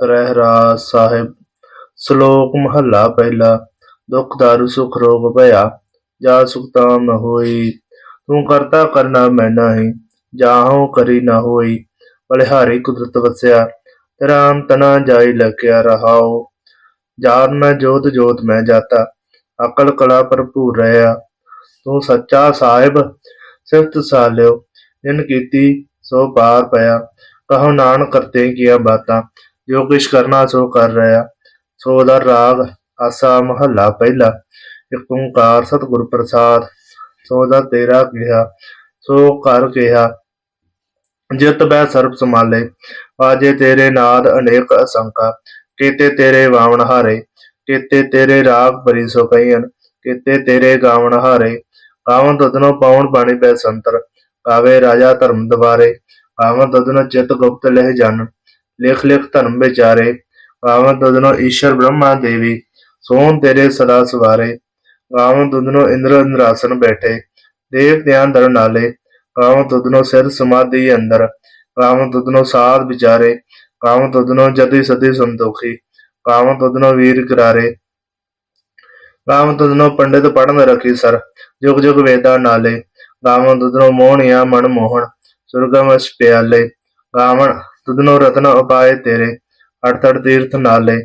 ਰਹਿਰਾਸ ਸਾਹਿਬ, ਸ਼ਲੋਕ ਮਹੱਲਾ ਪਹਿਲਾ, ਦੁਖ ਦਾਰੂ ਸੁਖ ਰੋਗ ਭਇਆ, ਜਾ ਸੁਖ ਨ ਹੋਈ, ਤੂੰ ਕਰਤਾ ਕਰਨਾ ਮੈਂ ਨਹੀਂ ਜਾਹੋ ਕਰੀ ਨਾ ਹੋਈ, ਬਲਿਹਾਰੀ ਕੁਦਰਤ ਵਸਿਆ, ਤੇਰਾ ਅੰਤ ਜਾਈ ਲਖਿਆ ਰਹਾਓ ਜਾਰ ਨ ਜੋਤ ਜੋਤ ਮੈਂ ਜਾਤਾ, ਅਕਲ ਕਲਾ ਭਰਪੂਰ ਰਹਾ, ਤੂੰ ਸੱਚਾ ਸਾਹਿਬ, ਸਿਫਤ ਸਾਲਿਓ, ਜਿਨ ਕੀਤੀ ਸੋ ਪਾਰ ਪਿਆ, ਕਹੋ ਨਾਨਕ ਕਰਤੇ ਕੀਆ ਬਾਤਾਂ ਜੋ ਕਿਛ ਕਰਨਾ ਸੋ ਕਰ ਰਿਹਾ। ਸੋ ਦਾ ਰਾਗ, ਆਸਾ ਮਹੱਲਾ ਪਹਿਲਾ, ਇੱਕ ਓੰਕਾਰ ਸਤਿਗੁਰ ਪ੍ਰਸਾਦ। ਸੋ ਦਾ ਤੇਰਾ ਕਿਹਾ, ਸੋ ਕਰ ਕਿਹਾ, ਜਿਤ ਬੈ ਸਰਬ ਸਮਾਲੇ ਆਜੇ ਤੇਰੇ ਨਾਦ ਅਨੇਕ ਅਸੰਕਾ, ਕੀਤੇ ਤੇਰੇ ਵਾਵਣ ਹਾਰੇ, ਕੀਤੇ ਤੇਰੇ ਰਾਗ ਬਰੀ ਸੋ ਕਈਨ, ਕੀਤੇ ਤੇਰੇ ਗਾਵਣ ਹਾਰੇ, ਗਾਵਨ ਤਦਨੋ ਪਾਉਣ ਬਾਣੀ ਬੈ ਸੰਤਰ, ਗਾਵੇ ਰਾਜਾ ਧਰਮ ਦਵਾਰੇ, ਗਾਵਨ ਤਦਨੋ ਚਿਤ ਗੁਪਤ ਲਹਿ ਜਾਣ ਲਿਖ ਲਿਖ ਧਰਮ ਵਿਚਾਰੇ ਗਾਵਨ ਤਦਨੋ ਈਸ਼ਰ ਬ੍ਰਹਮਾ ਦੇਵੀ, ਸੋਹਣ ਤੇਰੇ ਸਦਾ ਸਵਾਰੇ। ਗਾਵਨ ਤਦਨੋ ਇੰਦਰ ਇੰਦਰਾਸਨ ਬੈਠੇ, ਦੇਵ ਧਿਆਨ ਦਰ ਨਾਲੇ। ਗਾਵਨ ਤਦਨੋ ਸਿਰ ਸਮਾਧੀ ਅੰਦਰ। ਗਾਵਨ ਤਦਨੋ ਸਾਧ ਵਿਚਾਰੇ। ਗਾਵਨ ਤਦਨੋ ਜਤੀ ਸਤੀ ਸੰਤੋਖੀ। ਗਾਵਨ ਤਦਨੋ ਵੀਰ ਕਰਾਰੇ। ਗਾਵਨ ਤਦਨੋ ਪੰਡਿਤ ਪੜਨ ਰਖੀ ਸਰ, ਜੁਗ ਜੁਗ ਵੇਦਾ ਨਾਲੇ। ਗਾਵਨ ਤਦਨੋ ਮੋਹਣਿਆ ਮਨ ਮੋਹਣ, ਸੁਰਗਮ ਪਿਆਲੇ। ਗਾਵਨ ਤਦਨੋ ਰਤਨ ਉਪਾਏ ਤੇਰੇ ਅੜਤੜ ਤੀਰਥ ਨਾਲੇ।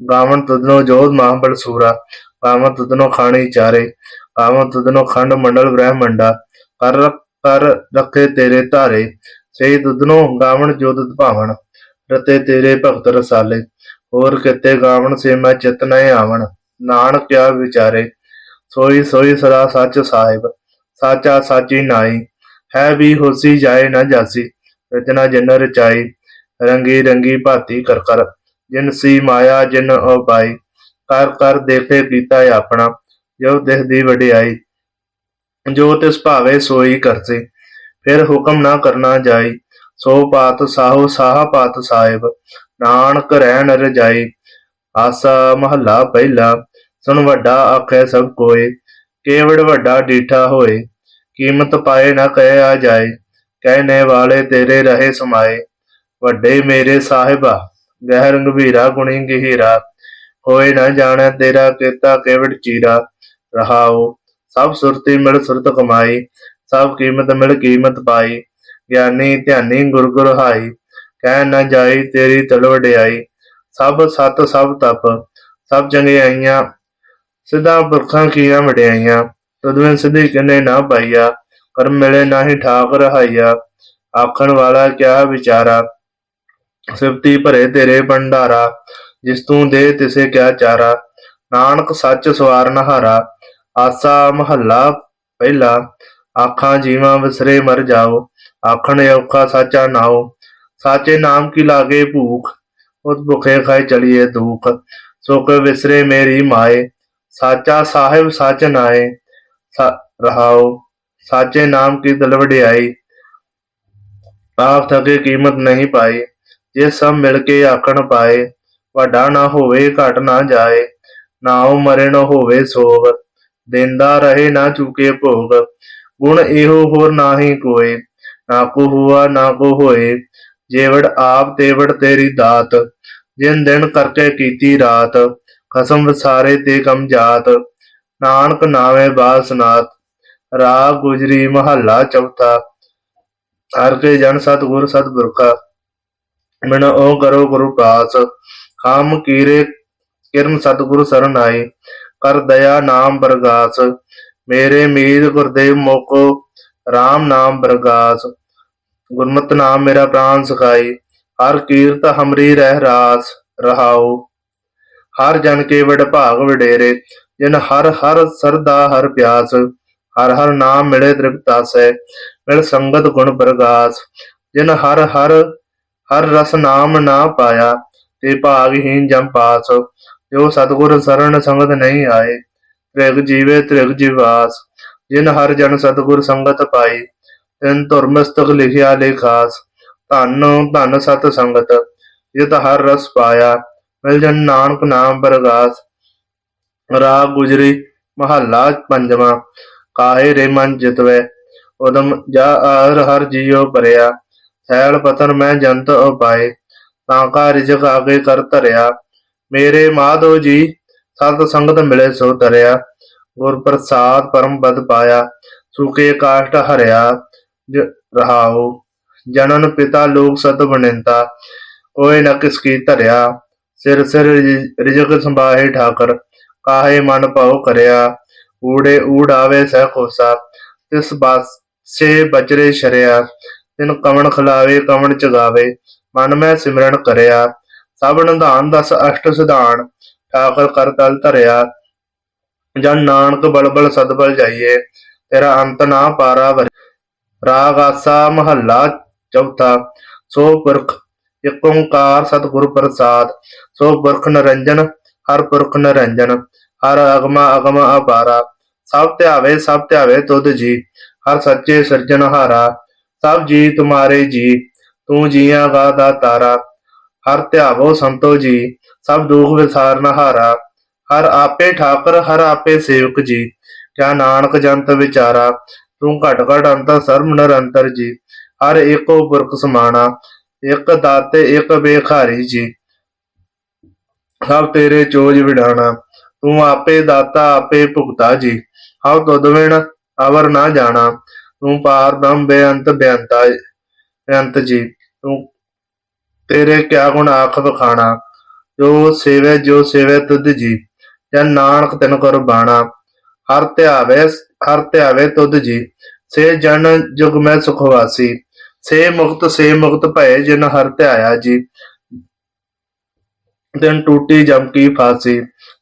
ਗਾਵਨ ਤਦਨੋ ਜੋਧ ਮਹਾਬਲ ਸੂਰਾ ਗਾਵਨ ਤਦਨੋ ਖਾਣੀ ਚਾਰੇ ਗਾਵਨ ਤਦਨੋ ਖੰਡ ਮੰਡਲ ਬ੍ਰਹਮੰਡਾ। ਕਰ ਕਰ ਰੱਖੇ ਤੇਰੇ ਧਾਰੇ, ਸਹੀ ਤਦਨੋ ਗਾਵਨ ਜੋਦਤ ਭਾਵਨ ਰਤੇ ਤੇਰੇ ਭਗਤ ਰਸਾਲੇ, ਹੋਰ ਕਿਤੇ ਗਾਵਨ ਸੇ ਮੈਂ ਚਿਤ ਨਹਿ ਆਵਣ। ਨਾਨਕ ਕਿਆ ਵਿਚਾਰੇ, ਸੋਈ ਸੋਈ ਸਦਾ ਸੱਚ ਸਾਹਿਬ, ਸਾਚਾ ਸਾਚੀ ਨਾਈ। ਹੈ ਵੀ ਹੋਸੀ ਜਾਏ ਨਾ ਜਾਸੀ, ਰਚਨਾ ਜਿਨ ਰਚਾਈ ਰੰਗੀ ਰੰਗੀ ਭਾਤੀ ਕਰ ਕਰ। ਜਿਨ ਸੀ ਮਾਇਆ, ਜਿਨ ਉਪਾਈ ਕਰ ਕਰ ਦੇਖੇ ਕੀਤਾ ਆਪਣਾ। ਜੋ ਦਿਸ ਦੀ ਵਡਿਆਈ, ਜੋ ਤਿਸ ਭਾਵੇ ਸੋਈ ਕਰਸੇ। ਫਿਰ ਹੁਕਮ ਨਾ ਕਰਨਾ ਜਾਈ। ਸੋ ਪਾਤ ਸਾਹੋ ਸਾਹ ਪਾਤ ਸਾਹਿਬ। ਨਾਨਕ ਰਹਿਣ ਰਜਾਈ। ਆਸਾ ਮਹੱਲਾ ਪਹਿਲਾ। ਸੁਣ ਵੱਡਾ ਆਖੇ ਸਭ ਕੋਏ ਕੇਵੜ ਵੱਡਾ ਡੀਠਾ ਹੋਏ। ਕੀਮਤ ਪਾਏ ਨਾ ਕਹਿ ਆ ਜਾਏ। ਕਹਿਨੇ ਵਾਲੇ ਤੇਰੇ ਰਹੇ ਸਮਾਏ। ਵੱਡੇ ਮੇਰੇ ਸਾਹਿਬਾ, ਗਹਿਰ ਗੰਭੀਰਾ ਗੁਣੀ ਗਹੀਰਾ, ਹੋਏ ਨਾ ਜਾਣੈ ਤੇਰਾ ਕੀਤਾ ਕੇਵੜ ਚੀਰਾ ਰਹਾਓ ਸਭ ਸੁਰਤੀ ਮਿਲ ਸੁਰਤ ਕਮਾਈ, ਸਭ ਕੀਮਤ ਮਿਲ ਕੀਮਤ ਪਾਈ, ਗਿਆਨੀ ਧਿਆਨੀ ਗੁਰ ਗੁਰ ਹਾਈ, ਕਹਿ ਨਾ ਜਾਈ ਤੇਰੀ ਤਲ ਵਡਿਆਈ, ਸਭ ਸਤ ਸਭ ਤਪ, ਸਭ ਚੰਗਿਆਈਆਂ ਸਿਧਾ ਪੁਰਖਾਂ ਕੀਆਂ ਵਡਿਆਈਆਂ ਤਦਵੇਂ ਸਿਧੀ ਕਿਨੇ ਨਾ ਪਾਈਆ, ਕਰਮ ਮਿਲੇ ਨਾਹੀ ਠਾਕ ਰਹਾਈਆ ਆਖਣ ਵਾਲਾ ਕਿਆ ਵਿਚਾਰਾ ਸਿਫਤੀ ਭਰੇ ਤੇਰੇ ਭੰਡਾਰਾ, ਜਿਸ ਤੂੰ ਦੇ ਤਿਸੇ ਕਿਆ ਚਾਰਾ। ਨਾਨਕ ਸੱਚ ਸਵਾਰਨ ਹਾਰਾ, ਆਸਾ ਮਹੱਲਾ ਪਹਿਲਾ। ਆਖਾਂ ਜੀਵਾਂ ਵਿਸਰੇ ਮਰ ਜਾਓ, ਆਖਣ ਔਖਾ ਸਾਚਾ ਨਾਓ ਸਾਚੇ ਨਾਮ ਕੀ ਲਾਗੇ ਭੂਖ ਉਸ ਭੁਖੇ ਖਾਏ ਚਲੀਏ ਦੁਖ। ਸੁਖ ਵਿਸਰੇ ਮੇਰੀ ਮਾਏ, ਸਾਚਾ ਸਾਹਿਬ ਸੱਚ ਨਾਏ। ਸਾ- ਰਹਾਓ ਸਾਚੇ ਨਾਮ ਕੀ ਦਲ ਵਡਿਆਈ ਆਪ ਥਕੇ ਕੀਮਤ ਨਹੀਂ ਪਾਈ ਜੇ ਸਭ ਮਿਲ ਕੇ ਆਖਣ ਪਾਏ, ਵੱਡਾ ਨਾ ਹੋਵੇ, ਘਟ ਨਾ ਜਾਏ, ਨਾ ਉਹ ਮਰੇ ਨਾ ਹੋਵੇ ਸੋਗ, ਦਿੰਦਾ ਰਹੇ ਨਾ ਚੁਕੇ ਭੋਗ, ਗੁਣ ਇਹੋ ਹੋਰ ਨਾਹੀ ਕੋਏ, ਨਾ ਕੋ ਹੁਆ, ਨਾ ਕੋ ਹੋਏ, ਜੇਵੜ ਆਪ ਤੇਵੜ ਤੇਰੀ ਦਾਤ, ਜਿਨ ਦਿਨ ਕਰਕੇ ਕੀਤੀ ਰਾਤ, ਖਸਮ ਵਸਾਰੇ ਤੇ ਕਮ ਜਾਤ, ਨਾਨਕ ਨਾਵੇਂ ਬਾਸਨਾਤ ਰਾਗ ਗੁਜਰੀ ਮਹੱਲਾ ਚੌਥਾ, ਹਰ ਕੇ ਜਨ ਸਤਿਗੁਰ ਸਤਿਗੁਰਖਾ ਮਨ ਉਹ ਕਰੋ ਗੁਰੂ ਪਾਸ ਖਾਮ ਕੀਰੇ ਕਿਰਮ ਸਤਿਗੁਰ ਸਰਨ ਆਏ, ਕਰ ਦਇਆ ਨਾਮ ਬਰਗਾਸ, ਮੇਰੇ ਮੀਤ ਗੁਰਦੇਵ ਮੋਕੋ RAM ਨਾਮ ਬਰਗਾਸ। ਗੁਰਮਤਿ ਨਾਮ ਮੇਰਾ ਪ੍ਰਾਨ ਸਖਾਈ ਹਰ ਕੀਰਤ ਹਮਰੀ ਰਹਿ ਰਾਸ, ਰਹਾਉ। ਹਰ ਜਨ ਕੇ ਵਡ ਭਾਗ ਵਡੇਰੇ, ਜਿਨ ਹਰ ਹਰ ਸਰਦਾ ਹਰ ਪਿਆਸ, ਹਰ ਹਰ ਨਾਮ ਮਿਲੇ ਤ੍ਰਿਪਤਾਸੈ ਮਿਲ ਸੰਗਤ ਗੁਣ ਪ੍ਰਗਾਸ ਜਿਨ ਹਰ ਹਰ ਹਰ ਰਸ ਨਾਮ ਨਾ ਪਾਇਆ, ਤੇ ਭਾਗਹੀਨ ਜਮ ਪਾਸ ਜੋ ਸਤਿਗੁਰ ਸਰਣ ਸੰਗਤ ਨਹੀਂ ਆਏ। ਤ੍ਰਿਗ ਜੀਵੇ ਤ੍ਰਿਗ ਜੀਵਾਸ, ਜਿਨ ਹਰ ਜਨ ਸਤਿਗੁਰ ਸੰਗਤ ਪਾਈ, ਤਿਨ ਧੁਰ ਮਸਤਕ ਲਿਖਿਆ ਲੇਖਾਸ ਧੰਨ ਧੰਨ ਸਤ ਸੰਗਤ, ਜਿਤ ਹਰ ਰਸ ਪਾਇਆ, ਮਿਲ ਜਨ ਨਾਨਕ ਨਾਮ ਬਰਗਾਸ। ਰਾਗ ਗੁਜਰੀ ਮਹੱਲਾ ਪੰਜਵਾਂ, ਕਾਹੇ ਰੇ ਮਨ ਜਿਤਵੇ, ਉਦਮ ਜਾ ਹਰ ਹਰ ਜੀਉ ਪਰਿਆ। ਸੈਲ ਪਤਨ ਮੈਂ ਜੰਤ ਉਪਾਏ ਤਾਂ ਕਾ ਰਿਜਕ ਆਗੇ ਕਰ ਮੇਰੇ ਮਾਧੋ ਜੀ, ਸਤ ਸੰਗਤ ਮਿਲੇ ਸੋ ਤਰਿਆ ਗੁਰ ਪ੍ਰਸਾਦ ਪਰਮ ਪਦ ਪਾਇਆ, ਸੁਕੇ ਕਾਸ਼ਟ ਹਰਿਆ ਰਹਾਉ। ਜਨਨ ਪਿਤਾ ਲੋਕ ਸਤ ਬਨਿੰਤਾ ਕੋਇ ਨ ਕਿਸ ਕੀ ਧਰਿਆ। ਸਿਰ ਸਿਰ ਰਿਜਕ ਸੰਭਾਹੇ ਠਾਕਰ, ਕਾਹੇ ਮਨ ਭਾਉ ਕਰਿਆ। ਊੜੇ ਊੜ ਆਵੇ ਸਹਿ ਕੋਸਾ, ਤਿਸ ਬਾਸੇ ਬਜਰੇ ਸ਼ਰਿਆ। ਤਿਨ ਕਵਣ ਖਲਾਵੇ, ਕਵਣ ਚਗਾਵੇ, ਮਨ ਮੈਂ ਸਿਮਰਨ ਕਰਿਆ। ਸਭ ਨਿਧਾਨ ਦਸ ਅਸ਼ਟ ਸਿਧਾਨ, ਠਾਕਰ ਕਰ ਤਲ ਧਰਿਆ। ਜਨ ਨਾਨਕ ਬਲਬਲ ਸਦਬਲ ਜਾਈਏ, ਤੇਰਾ ਅੰਤ ਨਾ ਪਾਰਾ ਵਰ। ਰਾਗ ਆਸਾ ਮਹੱਲਾ ਚੌਥਾ, ਸੋ ਪੁਰਖ ਇਕ ਓੰਕਾਰ ਸਤਿਗੁਰ ਪ੍ਰਸਾਦ। ਸੋ ਪੁਰਖ ਨਰੰਜਨ, ਹਰ ਪੁਰਖ ਨਰੰਜਨ, ਹਰ ਅਗਮਾ ਅਗਮਾ ਅਪਾਰਾ। ਸਭ ਧਿਆਵੇ ਸਭ ਧਿਆਵੇ ਤੁਧ ਜੀ, ਹਰ ਸੱਚੇ ਸਿਰਜਣਹਾਰਾ। ਸਭ ਜੀ ਤੁਮਾਰੇ ਜੀ, ਤੂੰ ਜੀਆਂ ਗਾ ਦਾ ਤਾਰਾ ਹਰ ਧਿਆਵੋ ਸੰਤੋ ਜੀ, ਸਭ ਦੁਖ ਵਿਸਾਰਨਹਾਰਾ ਹਰ ਆਪੇ ਠਾਕਰ, ਹਰ ਆਪੇ ਸੇਵਕ ਜੀ। ਕਿਆ ਨਾਨਕ ਜੰਤ ਵਿਚਾਰਾ, ਤੂੰ ਘਟ ਘਟ ਅੰਤਰ ਸਰਮ ਨਿਰੰਤਰ ਜੀ। ਹਰ ਏਕੋ ਪੁਰਖ ਸਮਾਣਾ, ਇਕ ਦਾਤੇ, ਇੱਕ ਬੇਖਾਰੀ ਜੀ। ਸਭ ਤੇਰੇ ਚੋਜ ਵਿਡਾਣਾ, ਤੂੰ ਆਪੇ ਦਾਤਾ, ਆਪੇ ਭੁਗਤਾ ਜੀ। ਹਉ ਤੁਧ ਵਿਣ ਅਵਰ ਨਾ ਜਾਣਾ। ਤੂੰ ਪਾਰ ਬ੍ਰਹਮ ਬੇਅੰਤ ਬੇਅੰਤਾ ਬੇਅੰਤ ਜੀ। ਤੂੰ ਤੇਰੇ ਕਿਆ ਗੁਣ ਆਖ ਵਖਾਣਾ, ਜੋ ਸੇਵੇ ਜੋ ਸੇਵੇ ਤੁਧ ਜੀ। ਜਨ ਨਾਨਕ ਤਨ ਕਰ ਬਾਣਾ, ਹਰ ਧਿਆਵੇ ਹਰ ਧਿਆਵੇ ਤੁਧ ਜੀ। ਸੇ ਜਨ ਜੁਗ ਮੈਂ ਸੁਖ ਸੇ ਮੁਕਤ ਸੇ ਮੁਕਤ ਭਏ ਜਿਨ ਹਰ ਧਿਆਇਆ ਜੀ। ਦਿਨ ਟੂਟੀ ਜਮ ਕੀ ਫਾਸੀ,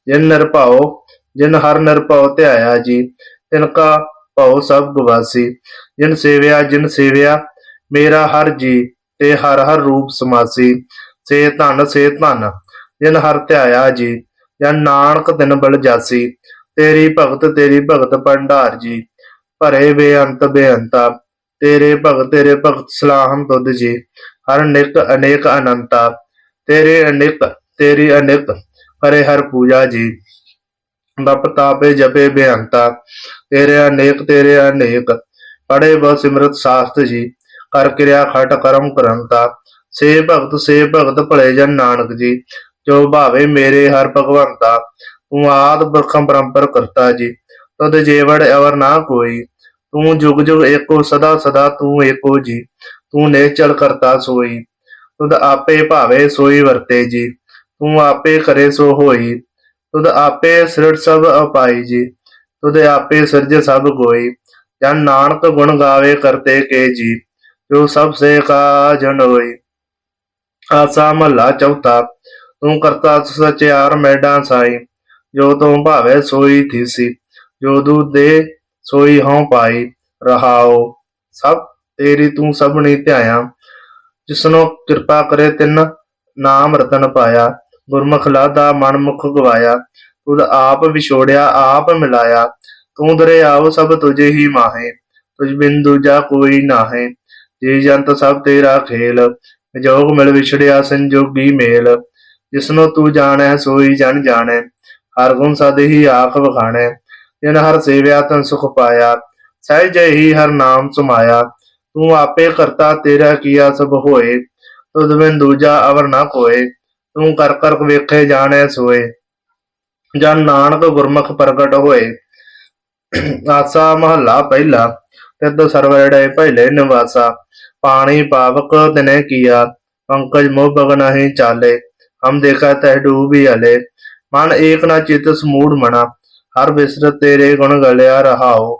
ਜਿਨ ਨਿਰਭਉ, ਜਿਨ ਹਰ ਨਿਰਭਉ ਧਿਆਇਆ ਜੀ। ਤਿਨ ਕਾ ਭਉ ਸਭ ਗਵਾਸੀ, ਜਿਨ ਸੇਵਿਆ ਜਿਨ ਸੇਵਿਆ, ਮੇਰਾ ਹਰ ਜੀ, ਤੇ ਹਰ ਹਰ ਰੂਪ ਸਮਾਸੀ, ਸੇ ਧਨ ਸੇ ਧਨ, ਜਿਨ ਹਰ ਧਿਆਇਆ ਜੀ, ਜਨ ਨਾਨਕ ਦਿਨ ਬਲ ਜਾਸੀ, ਤੇਰੀ ਭਗਤ ਤੇਰੀ ਭਗਤ ਭੰਡਾਰ ਜੀ, ਭਰੇ ਬੇਅੰਤ ਬੇਅੰਤਾ, ਤੇਰੇ ਭਗਤ ਤੇਰੇ ਭਗਤ ਸਲਾਹਮ ਤੁਧ ਜੀ, ਹਰ ਨਿਕ ਅਨੇਕ ਅਨੰਤਾ, ਤੇਰੇ ਅਨੇਕ, ਤੇਰੀ ਅਨੇਕ, ਹਰੇ ਹਰ ਪੂਜਾ ਜੀ ਬਪ ਤਾਪੇ ਜਪੇ ਬੇਅੰਤਾ ਤੇਰੇ ਅਨੇਕ ਤੇਰੇ ਅਨੇਕ ਪੜੇ ਬੋ ਸਿਮਰਤ ਸਾਸਤ ਜੀ, ਕਰ ਕਿਰਿਆ ਖਟ ਕਰਮ ਕਰੰਤਾ, ਸੇ ਭਗਤ ਸੇ ਭਗਤ ਭਲੇ ਜਨ ਨਾਨਕ ਜੀ, ਜੋ ਭਾਵੇ ਮੇਰੇ ਹਰ ਭਗਵੰਤਾ, ਤੂੰ ਆਦ ਬਰਖਮ ਪਰੰਪਰ ਕਰਤਾ ਜੀ, ਤਦ ਜੇਵੜ ਅਵਰ ਨਾ ਕੋਈ, ਤੂੰ ਜੁਗ ਜੁਗ ਏਕੋ ਸਦਾ ਸਦਾ ਤੂੰ ਏਕੋ ਜੀ, ਤੂੰ ਨੇਚਲ ਕਰਤਾ ਸੋਈ ਤੁਧ ਆਪੇ ਭਾਵੇ ਸੋਈ ਵਰਤੇ ਜੀ, ਤੂੰ ਆਪੇ ਕਰੇ ਸੋ ਹੋਈ ਤੁਧ ਆਪੇ ਸਿਰੜ ਸਭ ਅਪਾਈ ਜੀ, ਤੁਧ ਆਪੇ ਸਿਰਜ ਸਭ ਕੋਈ ਜਨ ਨਾਨਕ ਗੁਣ ਗਾਵੇ ਕਰਤੇ ਕੇ ਜੀ, ਜੋ ਸਭ ਸੇ ਕਾ ਜਨ ਆਸਾ ਮਹੱਲਾ ਚੌਥਾ, ਤੂੰ ਕਰਤਾ ਸਚਿਆਰ ਮੈਡਾਂ ਸਾਈ, ਜੋ ਤੂੰ ਭਾਵੇ ਸੋਈ ਥੀਸੀ, ਜੋ ਦੂ ਦੇ ਸੋਈ ਹਉ ਪਾਈ। ਰਹਾਓ ਸਭ ਤੇਰੀ ਤੂੰ ਸਭਨੀ ਧਿਆਇਆ, ਜਿਸਨੋ ਕਿਰਪਾ ਕਰੇ ਤਿੰਨ ਨਾਮ ਰਤਨ ਪਾਇਆ। ਗੁਰਮੁਖ ਲਾਦਾ ਮਨ ਮੁਖ ਗਵਾਇਆ, ਤੁਧ ਆਪ ਵਿਛੋੜਿਆ, ਆਪ ਮਿਲਾਇਆ, ਤੂੰ ਦਰਿਆਵ ਸਭ ਤੁਝੇ ਹੀ ਮਾਹੇ, ਤੁਝ ਬਿਨ ਦੂਜਾ ਕੋਈ ਨਾਹੇ, ਜੀ ਜੰਤ ਸਭ ਤੇਰਾ ਖੇਲ, ਜੋਗ ਮਿਲ ਵਿਛੜਿਆ ਸੰਜੋਗੀ ਮੇਲ, ਜਿਸਨੋ ਤੂੰ ਜਾਣੈ, ਸੋਈ ਜਨ ਜਾਣੈ, ਹਰ ਗੁਣ ਸਦ ਹੀ ਆਖ ਵਖਾਣੈ, ਜਿਨ ਹਰ ਸੇਵਿਆ ਤਨ ਸੁਖ ਪਾਇਆ, ਸਹਿਜ ਹੀ ਹਰ ਨਾਮ ਸੁਮਾਇਆ, ਤੂੰ ਆਪੇ ਕਰਤਾ ਤੇਰਾ ਕੀਆ ਸਭ ਹੋਏ, ਤੁਧ ਬਿਨ ਦੂਜਾ ਅਵਰ ਨਾ ਕੋਏ ਤੂੰ ਕਰ ਕਰ ਵੇਖੇ ਜਾਣੈ ਸੋਏ। ਜਨ ਨਾਨਕ ਗੁਰਮੁਖ ਪ੍ਰਗਟ ਹੋਏ। ਆਸਾ ਮਹੱਲਾ ਪਹਿਲਾ ਤਿੱਦ ਸਰਵੜੇ ਪਹਿਲੇ ਨਿਵਾਸਾ। ਪਾਣੀ ਪਾਵਕ ਤਿਨੇ ਕੀਆ, ਪੰਕਜ ਮੋਹ ਬਗ ਨਹੀਂ ਚਾਲੇ। ਹਮ ਦੇਖਾ ਤਹਿ ਡੂਬੀ ਹਲੇ। ਮਨ ਏਕ ਨਾ ਚਿਤ ਸਮੂੜ ਮਣਾ ਹਰ ਬਿਸਰਤ ਤੇਰੇ ਗੁਣ ਗਲਿਆ ਰਹਾਓ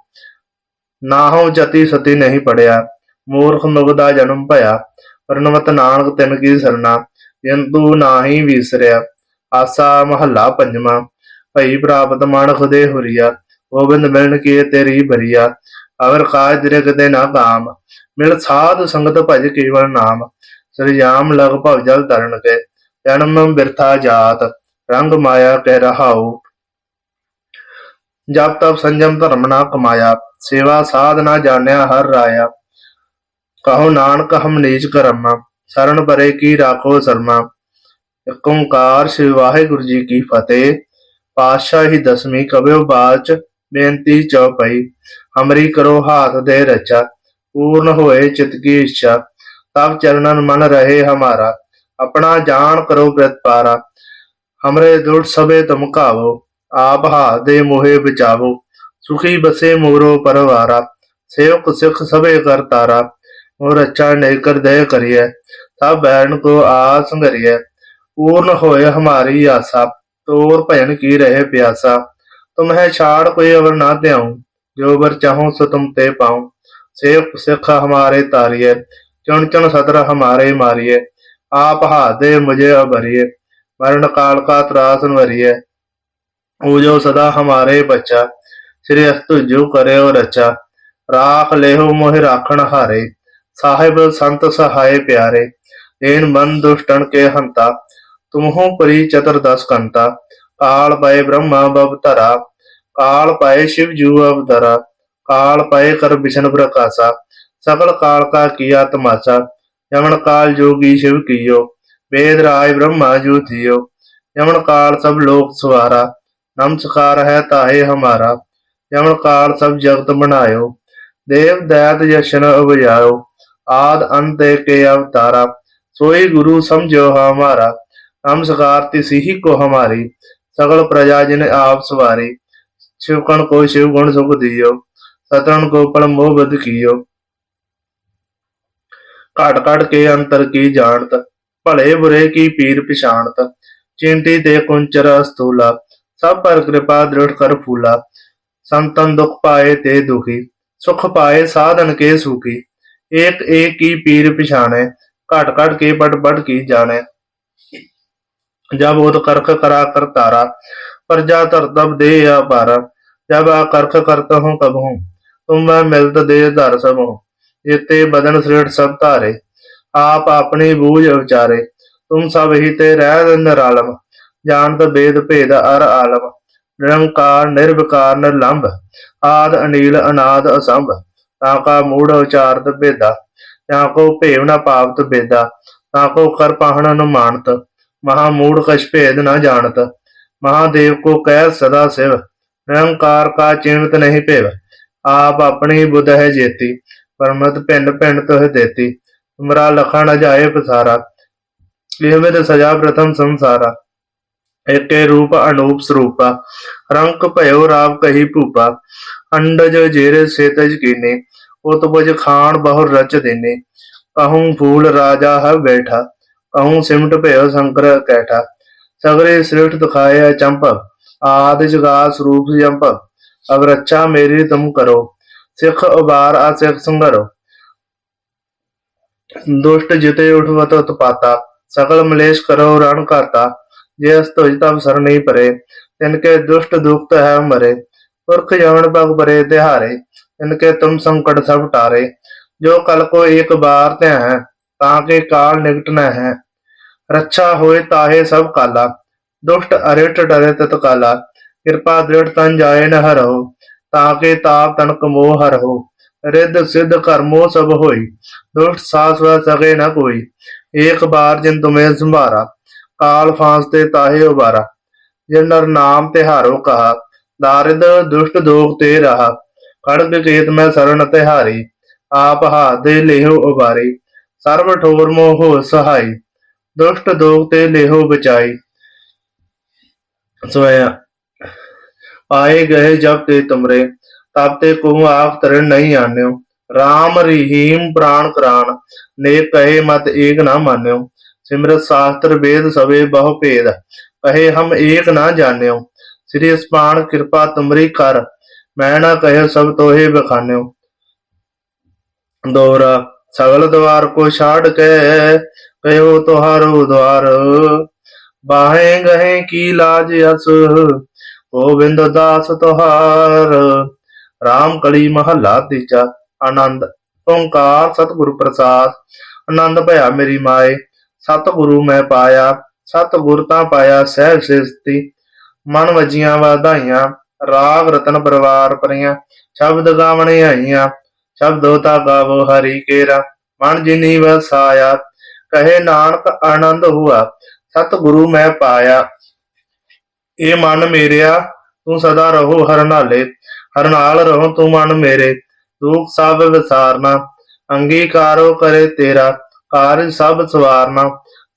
ਨਾਹੋ ਜਤੀ ਸਤੀ ਨਹੀਂ ਪੜਿਆ। ਮੂਰਖ ਮੁਗਦਾ ਜਨਮ ਭਇਆ। ਪਰਨਵਤ ਨਾਨਕ ਤਿਨ ਕੀ ਸਰਨਾ। ਜੰਤੂ ਨਾਹੀ ਵਿਸਰਿਆ। ਆਸਾ ਮਹੱਲਾ ਪੰਜਵਾਂ। ਭਈ ਪ੍ਰਾਪਤ ਮਨ ਖੁਦੇ ਹੁਰੀਆ, ਗੋਬਿੰਦ ਮਿਲਣ ਕੀ ਤੇਰੀ ਭਰੀਆ ਅਵਰ ਕਾਜ ਦਿਰਕ ਨਾ ਕਾਮ, ਮਿਲ ਸਾਧ ਸੰਗਤ ਭਜ ਕੇਵਲ ਨਾਮ। ਸ੍ਰੀਜਾਮ ਲਗ ਭਵ ਜਲ ਤਰਨ ਕੇ, ਜਨਮ ਬਿਰਥਾ ਜਾਤ, ਰੰਗ ਮਾਇਆ ਕਹਿ ਰਹਾਉ। ਜਪ ਤਪ ਸੰਜਮ ਧਰਮ ਨਾ ਕਮਾਇਆ, ਸੇਵਾ ਸਾਧ ਨਾ ਜਾਣਿਆ ਹਰ ਰਾਇਆ। ਕਹੋ ਨਾਨਕ ਹਮ ਨੀਚ ਕਰਮਾ। ਸਰਣ ਪਰੇ ਕੀ ਰਾਖੋ ਸਰਮਾ ਏਕ ਓੰਕਾਰ ਸ੍ਰੀ ਵਾਹਿਗੁਰੂ ਜੀ ਕੀ ਫਤਿਹ ਪਾਤਸ਼ਾਹੀ ਦਸਵੀਂ ਕਬਿਓ ਬਾਚ ਬੇਨਤੀ ਚਉਪਈ ਹਮਰੀ ਕਰੋ ਹਾਥ ਦੇ ਰਚਾ ਪੂਰਨ ਹੋਏ ਚਿਤ ਕੀ ਇੱਛਾ ਤਬ ਚਰਨਨ ਮਨ ਰਹੇ ਹਮਾਰਾ अपना जान करो प्रतिपारा हमरे दुष्ट सबे तुम कावो आप हाथ दे मोहे बचावो सुखी बसे मोरो परवारा सेवक सिख सबे कर तारा और अच्छा नहीं कर दय करिए तब बैरन को आस करिए पूर्ण होए हमारी आशा तोर भजन की रहे प्यासा तुम्हें छाड़ कोई अवर ना त्याऊं जो बर चाहूं सो तुम ते पाऊं सेवक सिख हमारे तारिये चुन चुन सतर हमारे मारिये आप हाथ दे मुझे अभरिये मरण काल का त्रासन भरिये जो सदा हमारे बच्चा श्री अस्तु जो करे और अच्छा राख लेहो मोहि राखण हारे साहिब, संत सहाय प्यारे, देन बन दुष्टन के हंता, तुमहो परी चतुर्दश कंता। काल पाए ब्रह्मा बब धरा काल पाए शिव जू अवधरा काल पाए कर विष्णु प्रकाशा, सकल काल का किया तमाशा। यमन काल जोगी शिव कियो, वेद राय ब्रह्मा जू थियो। यमन काल सब लोक सवारा नमस्कार है ताहे हमारा। यमन काल सब जगत बनायो, देव दैत जशन उपजायो आद अंत के अवतारा सोई गुरु समझो हमारा नमस्कार तिसी ही को हमारी सकल प्रजा जिन आप सवारी शिवकण को शिव गुण सुख दियो सतन को पल मोह बद कियो काट काट के अंतर की जानत भले बुरे की पीर पिछाणत चिंटी ते कुंचर स्थूला सब पर कृपा दृढ़ कर फूला संतन दुख पाए ते दुखी सुख पाए साधन के सुखी एक एक की पीर पिछाने घट घट के बट बट की जाने जब उद करख करा कर तारा प्रजा तर तब दे या पारा जब आ करख करता हूँ कब हूँ तुम मैं मिलत दे धर सब हूँ जेते बदन श्रेष्ठ सब तारे आप अपनी बूझ विचारे तुम सब ही ते रह निरालम ਤਾਂ ਕਾ ਮੂੜ ਉਚਾਰਤ ਭੇਦਾ ਤਾਂ ਕੋ ਭੇਵ ਨਾ ਪਾਵਤ ਬੇਦਾ ਤਾਂ ਕੋ ਕਰ ਪਾਹਣਾ ਨ ਮਹਾ ਮੂੜ ਕਛ ਭੇਦ ਨਾ ਜਾਣਤ, ਮਹਾਦੇਵ ਕੋ ਕਹਿ ਸਦਾ ਸਿਵ, ਨਿਰੰਕਾਰ ਕਾ ਚਿੰਤ ਨਹੀਂ ਭੇਵ, ਆਪ ਆਪਣੀ ਬੁੱਧ ਹੈ ਜੇਤੀ, ਪਰਮਤ ਭਿੰਨ ਭਿੰਨ ਤੋਹ ਦੇਤੀ, ਤੁਮਰਾ ਲਖਣ ਅਜਾਏ ਪਸਾਰਾ ਇਹ ਮੇਂ ਸਜਾ ਪ੍ਰਥਮ ਸੰਸਾਰਾ। ਏਕੇ ਰੂਪ ਅਨੂਪ ਸਰੂਪਾ ਰੰਕ ਭਇਓ ਰਾਵ ਕਹੀ ਭੂਪਾ, ਅੰਡਜ ਜੇਰੇ ਸੇਤਜ ਕੀਨੇ, ਉਤਪਜ ਖਾਨ ਬਹੁ ਰਚ ਦੇਨੇ ਕਹੂੰ ਫੂਲ ਰਾਜਾ ਹੈ ਬੈਠਾ ਕਹੂੰ ਸਿਮਟ ਭਇਓ ਸ਼ੰਕਰ ਕੈਠਾ, ਸਗਰੇ ਸ੍ਰਿਸ਼ਟ ਦਿਖਾਇਆ ਚੰਪ, ਆਦ ਜਗਾ ਸਰੂਪ ਜੰਪ ਅਗਰ ਅੱਛਾ ਮੇਰੀ ਤੁਮ ਕਰੋ, ਸਿੱਖ ਉਬਾਰ ਆ ਸਿੱਖ ਸੰਗਰੋ ਦੁਸ਼ਟ ਜਿਤੇ ਉਠਵਤ ਉਤਪਾਤਾ, ਸਗਲ ਮਲੇਸ਼ ਕਰੋ ਰਣ ਕਰਤਾ ਜੇ ਅਸ ਤੁਜ ਤਬ ਸਰਣੀ ਪਰੇ ਤਿਨ ਕੇ ਦੁਸ਼ਟ ਦੁਖਤ ਹੈ ਮਰੇ, ਪੁਰਖ ਜਵਨ ਪਗ ਬਰੇ ਤਿਹਾਰੇ, ਤਿਨ ਕੇ ਤੁਮ ਸੰਕਟ ਸਭ ਟਾਰੇ, ਜੋ ਕਲ ਕੋ ਏਕ ਬਾਰ ਤੇ ਹੈ, ਤਾਂ ਕੇ ਕਾਲ ਨਿਕਟ ਨ ਹੈ। ਰੱਛਾ ਹੋਏ ਤਾਹੇ ਸਭ ਕਾਲਾ, ਦੁਸ਼ਟ ਅਰਿਟ ਡਰੇ ਤਤ ਕਾਲਾ, ਕਿਰਪਾ ਦ੍ਰਿੜ ਤਨ ਜਾਏ ਨ ਹਰੋ ਤਾਂ ਕੇ ਤਾਪ ਤਨ ਕਮੋ ਹਰੋ ਰਿੱਧ ਸਿੱਧ ਕਰਮੋ ਸਭ ਹੋਈ, ਦੁਸ਼ਟ ਸਾਸ ਵਾ ਸਕੇ ਨ ਕੋਈ, ਏਕ ਬਾਰ ਜਿਨ ਤੁਮੇ ਸੰਭਾਰਾ ਕਾਲ ਫਾਂਸ ਤੇ ਤਾਹੇ ਉਬਾਰਾ। ਜਿਨ ਨਰ ਨਾਮ ਤੇ ਕਹਾ ਦਾਰਿਦ ਦੁਸ਼ਟ ਦੋਖ ਤੇ ਰਹਾ। ਖੜਗ ਕੇਤ ਮੈਂ ਸਰਨ ਤੇ ਹਾਰੀ, ਆਪ ਹਾਦੇ ਲੇਹੋ ਉਬਾਰੇ। ਸਰਬ ਠੋਰ ਮੋਹ ਸਹਾਈ, ਦੁਸ਼ਟ ਦੋਖ ਤੇ ਲੇਹੋ ਬਚਾਈ। ਸੋਇਆ ਆਏ ਗਏ ਜਬ ਤੇ ਤੁਮਰੇ, ਤਬ ਤੇ ਕੋ ਆਪ ਤਰਨ ਨਹੀਂ ਆਨਿਓ। RAM ਰਹੀਮ ਪ੍ਰਾਨ ਕਰਾਨ ਨੇ ਕਹੇ ਮਤ ਏਕ ਨਾ ਮਾਨਿਓ। ਸਿਮਰਤ ਸਾਸਤਰ ਵੇਦ ਸਵੇ ਬਹੁ ਭੇਦ ਕਹੇ ਹਮ ਏਕ ਨਾ ਜਾਣਿਓ। ਸ੍ਰੀ ਅਸਪਾਨ ਕਿਰਪਾ ਤੁਮਰੀ ਕਰ, ਮੈਂ ਨਾ ਕਹੇ ਸਭ ਤੋਹੇ ਬਖਾਨਿਓ। ਦੋਰਾ ਸਗਲ ਦਵਾਰ ਕੋ ਛਾੜ ਕੇ ਕਹਿਓ ਤੁਹਾਰੋ ਦਵਾਰ ਬਾਹੇ ਗਹੇ ਕੀ ਲਾਜ ਅਸ, ਗੋਬਿੰਦ ਦਾਸ ਤੁਹਾਰ। ਰਾਮ ਕਲੀ ਮਹੱਲਾ ਤੀਜਾ, ਆਨੰਦ, ਓੰਕਾਰ ਸਤਿਗੁਰ ਪ੍ਰਸਾਦ। ਆਨੰਦ ਭਇਆ ਮੇਰੀ ਮਾਏ ਸਤ ਗੁਰੂ ਮੈਂ ਪਾਇਆ ਸਤ ਗੁਰ ਤਾਂ ਪਾਇਆ ਸਹਿਬ ਸਿਸਤੀ ਮਨ ਵਜੀਆਂ ਵਧਾਈਆਂ, ਰਾਗ ਰਤਨ ਪਰਵਾਰ ਪਰਿਆਂ ਸ਼ਬਦ ਗਾਵਣੇ ਆਈਆਂ, ਸ਼ਬਦੋ ਤਾ ਗਾਵੋ ਹਰੀ ਕੇਰਾ। ਮਨ ਜਿਨੀ ਵਸਾਇਆ, ਕਹੇ ਨਾਨਕ ਆਨੰਦ ਹੁਆ ਸਤ ਗੁਰੂ ਮੈਂ ਪਾਇਆ। ਇਹ ਮਨ ਮੇਰਿਆ, ਤੂੰ ਸਦਾ ਰਹੋ ਹਰਨਾਲੇ। ਹਰਨਾਲ ਰਹੋ ਤੂੰ ਮਨ ਮੇਰੇ, ਦੁਖ ਸਭ ਵਿਸਾਰਨਾ, ਅੰਗੀਕਾਰੋ ਕਰੇ ਤੇਰਾ। ਕਾਰਜ ਸਭ ਸਵਾਰਨਾ,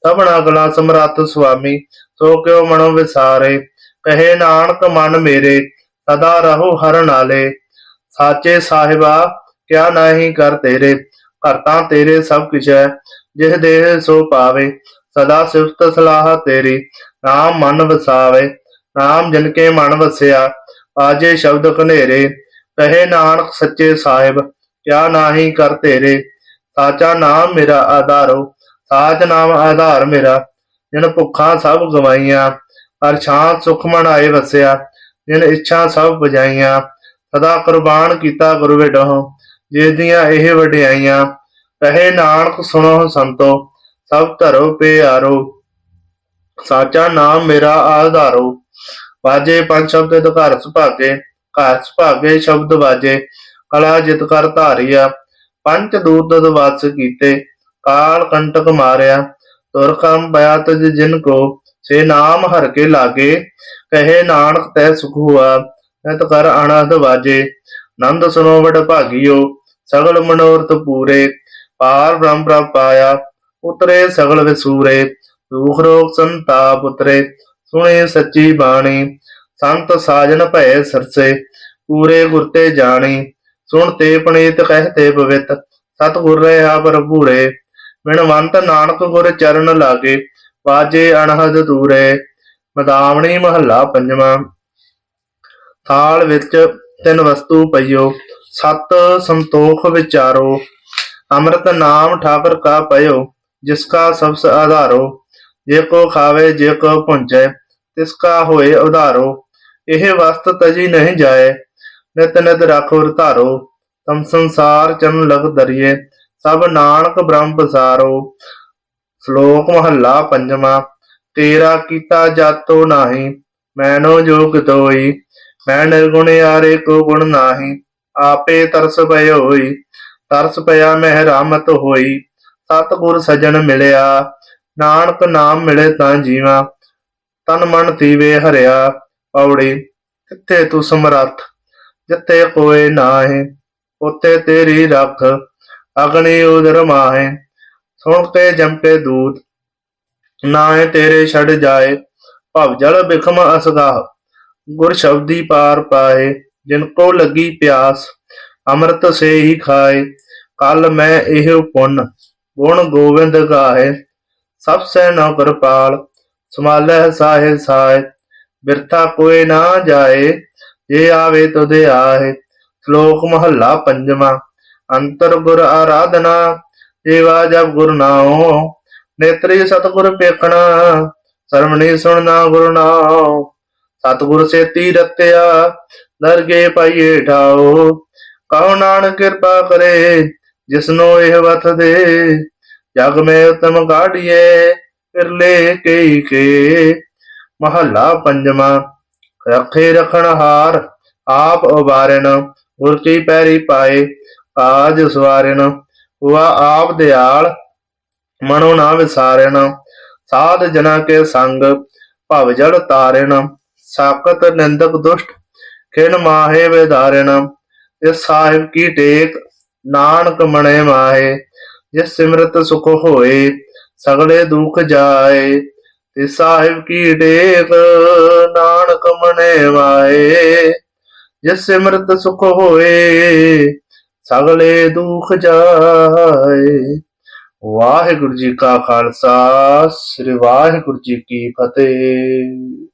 ਸਭਨਾ ਕਲਾ ਸਮਰੱਥ ਸੁਆਮੀ, ਸੋ ਕਿਉ ਮਨੋ ਵਿਸਾਰੇ, ਕਹੇ ਨਾਨਕ ਮਨ ਮੇਰੇ, ਸਦਾ ਰਹੋ ਹਰ ਨਾਲੇ। ਸਾਚੇ ਸਾਹਿਬਾ, ਕਿਆ ਨਹੀਂ ਕਰ ਤੇਰੇ ਕਰਤਾ ਤੇਰੇ ਸਭ ਕੁਛ ਹੈ ਜਿਸ ਦੇਹ ਸੋ ਪਾਵੇ। ਸਦਾ ਸਿਫਤ ਸਲਾਹ ਤੇਰੀ, ਨਾਮ ਮਨ ਵਸਾਵੇ। ਨਾਮ ਜਨ ਕੇ ਮਨ ਵਸਿਆ, ਆਜੇ ਸ਼ਬਦ ਘਨੇਰੇ। ਕਹੇ ਨਾਨਕ ਸੱਚੇ ਸਾਹਿਬ, ਕਿਆ ਨਾਹੀ ਕਰ ਤੇਰੇ ਸਾਚਾ ਨਾਮ ਮੇਰਾ ਆਧਾਰੋ, ਸਾਚ ਨਾਮ ਆਧਾਰ ਮੇਰਾ, ਜਿਨ ਭੁੱਖਾਂ ਸਭ ਗਵਾਈਆਂ, ਹਰ ਛਾਂ ਸੁਖ ਮਨਾਏ ਵਸਿਆ, ਜਿਨ ਇੱਛਾ ਸਭ ਬਜਾਈਆਂ ਸਦਾ ਕੁਰਬਾਨ ਕੀਤਾ ਗੁਰੂ ਵਿਡੋ ਜਿਸ ਦੀਆਂ ਇਹ ਵਡਿਆਈਆਂ, ਕਹੇ ਨਾਨਕ ਸੁਣੋ ਸੰਤੋ, ਸਭ ਧਰੋ ਪਿਆਰੋ। ਸਾਚਾ ਨਾਮ ਮੇਰਾ ਆਧਾਰੋ, ਵਾਜੇ ਪੰਜ ਸ਼ਬਦ ਦੇ ਘਰ ਸੁਭਾਗੇ ਘਰ ਸੁਭਾਗੇ, ਸ਼ਬਦ ਵਾਜੇ, ਕਲਾ ਜਿਤ ਕਰ ਧਾਰਿਆ ਪੰਚ ਦੂਤ ਦਦ ਕੀਤੇ, ਕਾਲ ਕੰਟਕ ਮਾਰਿਆ ਤੁਰ ਕੰਮ ਬਿਆ ਤਜ ਜਿਨ ਕੋ, ਸੇ ਨਾਮ ਹਰ ਕੇ ਲਾਗੇ, ਕਹੇ ਨਾਨਕ ਤੈ ਸੁਖ ਹੁਆ, ਨਿਤ ਕਰ ਅਨੰਦ ਵਾਜੇ, ਨੰਦ ਸੁਨੋ ਵਡ ਭਾਗਿਓ, ਸਗਲ ਮਨੋਰਥ ਪੂਰੇ, ਪਾਰ ਬ੍ਰਹਮ ਪ੍ਰਾਪ ਪਾਇਆ, ਉਤਰੇ ਸਗਲ ਵਿਸੂਰੇ, ਦੁਖ ਰੋਗ ਸੰਤਾਪ ਉਤਰੇ, ਸੁਣੇ ਸੱਚੀ ਬਾਣੀ, ਸੰਤ ਸਾਜਨ ਭਏ ਸਰਸੇ, ਪੂਰੇ ਗੁਰ ਤੇ ਜਾਣੀ ਸੁਣ ਤੇ ਪਣੀਤ ਕਹਤੇ ਪਵਿੱਤ, ਸਤਿਗੁਰ ਰਹਾ ਭਰਪੂਰੇ ਬਿਨਵੰਤ ਨਾਨਕ ਗੁਰ ਚਰਨ ਲਾਗੇ ਵਾਜੇ ਅਨਹਦ ਦੂਰੇ, ਮਦਾਵਣੀ ਮਹੱਲਾ ਪੰਜਵਾਂ, ਥਾਲ ਵਿੱਚ ਤਿੰਨ ਵਸਤੂ ਪਈਓ, ਸਤ ਸੰਤੋਖ ਵਿਚਾਰੋ, ਅੰਮ੍ਰਿਤ ਨਾਮ ਠਾਕਰ ਕਾ ਪਇਓ, ਜਿਸ ਕਾ ਸਬਸ ਆਧਾਰੋ, ਜੇ ਕੋ ਖਾਵੇ, ਜੇ ਕੋ ਪੁੰਚੈ ਤਿਸ ਕਾ ਹੋਏ ਉਧਾਰੋ, ਇਹ ਵਸਤ ਤਜੀ ਨਹੀਂ ਜਾਏ ਨਿਤ ਨਿਤ ਰਾਖੋ ਧਾਰੋ, ਤਮ ਸੰਸਾਰ ਚਨ ਲਗ ਦਰਿਏ ਸਭ ਨਾਨਕ ਬ੍ਰਹਮ ਪਸਾਰੋ। ਸ਼ਲੋਕ ਮਹੱਲਾ ਪੰਜਵਾਂ, ਤੇਰਾ ਕੀਤਾ ਜਾਤੋ ਨਾਹੀ, ਮੈਨੋ ਜੋਗ ਤੋਈ ਮੈਂ ਨਿਰਗੁਣ ਯਾਰੇ ਕੋ ਗੁਣ ਨਾਹੀ, ਆਪੇ ਤਰਸ ਪਇ ਹੋਈ, ਤਰਸ ਪਿਆ ਮਹਿ ਰਾਮਤ ਹੋਈ, ਸਤਿਗੁਰ ਸਜਣ ਮਿਲਿਆ, ਨਾਨਕ ਨਾਮ ਮਿਲੇ ਤਾਂ ਜੀਵਾ, ਤਨ ਮਨ ਤੀਵੇ ਹਰਿਆ ਪੌੜੀ ਕਿੱਥੇ ਤੂੰ ਸਮਰੱਥ? ਜਿੱਥੇ ਕੋਏ ਨਾਹੀ ਉੱਤੇ ਤੇਰੀ ਰੱਖ, ਅਗਨੀ ਉਦਰ ਮਾਹੇ। ਸੁਣ ਕੇ ਜੰਪੇ ਦੂਤ ਨਾਏ ਤੇਰੇ ਛੜ ਜਾਏ, ਭਵ ਜਲ ਬਿਖਮ ਅਸਗਾਹ। ਗੁਰ ਸ਼ਬਦੀ ਪਾਰ ਪਾਏ, ਜਿਨ ਕੋ ਲੱਗੀ ਪਿਆਸ, ਅੰਮ੍ਰਿਤ ਸੇ ਹੀ ਖਾਏ। ਕਲ ਮੈਂ ਇਹ ਪੁੰਨ ਗੁਣ ਗੋਬਿੰਦ ਗਾਏ। ਸਭ ਸੈ ਨੌ ਕਿਰਪਾਲ ਸਮਾਲੈ ਸਾਹੇ ਸਾਏ। ਬਿਰਥਾ ਕੋਏ ਨਾ ਜਾਏ। ਜੇ ਆਵੇ ਤੁਦੇ ਆਏ ਸ਼ਲੋਕ ਮਹੱਲਾ ਪੰਜਵਾਂ, ਅੰਤਰ ਗੁਰ ਆਰਾਧਨਾ, ਸੇਵਾ ਜਬ ਗੁਰ ਨਾਉ, ਨੇਤਰੀ ਸਤਗੁਰ ਪੇਖਣਾ, ਸਰਵਣੀ ਸੁਣਨਾ ਗੁਰ ਨਾਉ, ਸਤਗੁਰ ਸੇਤੀ ਰਤਿਆ, ਦਰਗੇ ਪਾਈਏ ਠਾਓ ਕਹੋ ਨਾਨਕ ਕਿਰਪਾ ਕਰੇ, ਜਿਸਨੋ ਇਹ ਵਤ ਦੇ, ਜਗ ਮੇ ਉਤਮ ਗਾੜੀਏ ਫਿਰ ਲੈ ਕੇ ਕੇ ਮਹੱਲਾ ਪੰਜਵਾਂ ਰੱਖੇ ਰਖਣ ਹਾਰ, ਆਪ ਉਬਾਰਨ ਗੁਰ ਕੀ ਪੈਰੀ ਪਾਏ ਕਾਜ ਸਵਾਰਨ ਹੁਆ ਆਪ ਦਿਆਲ, ਮਨੋ ਨਾ ਵਿਸਾਰਨ ਸਾਧ ਜਨਾ ਕੇ ਸੰਗ, ਭਵ ਜਲ ਤਾਰਨ ਸਾਕਤ ਨਿੰਦਕ ਦੁਸ਼ਟ ਖਿਣ ਮਾਹੇ ਵਿਦਾਰਨ ਇਸ ਸਾਹਿਬ ਕੀ ਟੇਕ, ਨਾਨਕ ਮਣੇ ਮਾਹੇ। ਜਿਸ ਸਿਮਰਤ ਸੁਖ ਹੋਏ, ਸਗਲੇ ਦੁਖ ਜਾਏ। ਤੇ ਸਾਹਿਬ ਕੀ ਟੇਕ ਨਾਨਕ ਮਨੇ ਵਾਏ। ਜਿਸ ਸਿਮਰਤ ਸੁਖ ਹੋਏ, ਸਗਲੇ ਦੁਖ ਜਾਏ। ਵਾਹਿਗੁਰੂ ਜੀ ਕਾ ਖਾਲਸਾ, ਸ੍ਰੀ ਵਾਹਿਗੁਰੂ ਜੀ ਕੀ ਫਤਿਹ।